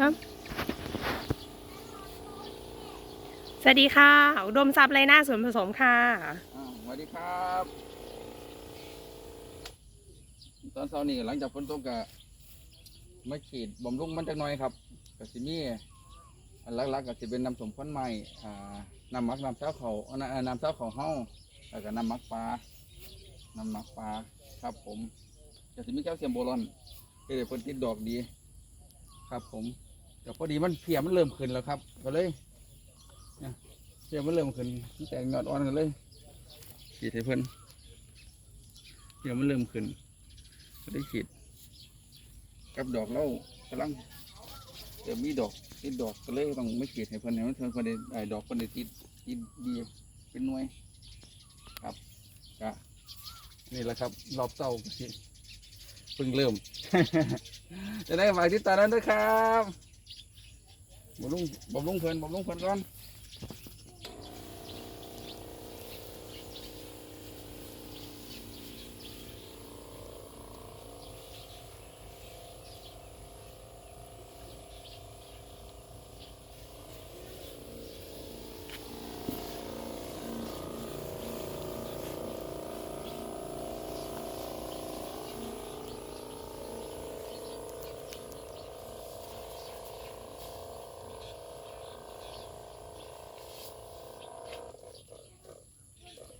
ครับสวัสดีค่ะ อุดมทรัพย์ไรหน้าส่วนผสมค่ะอ่าสวัสดีครับ ตอนเช้านี้หลังจากฝนตกก็มาฉีดบำรุงมันจักหน่อยครับก็สิมีอันหลักๆก็สิเป็นน้ำสมควันใหม่อ่าน้ำหมักน้ำเช้าเขาเอาน้ำน้ำเช้าเขาเฮาแล้วก็น้ำหมักปลาน้ำหมักปลาครับผมก็สิมีแคลเซียมโบรอนก็เลยเพิ่นติดดอกดี ครับผม แต่พอดีมันเพียมันเริ่มขึ้นแล้วครับ ก็เลยเนี่ยเพียมันเริ่มขึ้นมันแตกยอดอ่อนกันเลยฉีดให้เพิ่นเดี๋ยมันเริ่มขึ้นก็ได้ฉีด กับดอกเรากำลังเดี๋ยวมีดอกติดดอกก็เลยต้องไม่ฉีดให้เพิ่นให้มันเพิ่นเพิ่นได้ไอ้ดอกเพิ่นได้ติดติดดีเป็นหน่วย ครับก็นี่แหละครับ รอบเศร้าเพิ่งเริ่ม จะได้ฝากติดตามนั้นด้วยครับ บำรุงบำรุงเพิ่นบำรุงเพิ่นก่อน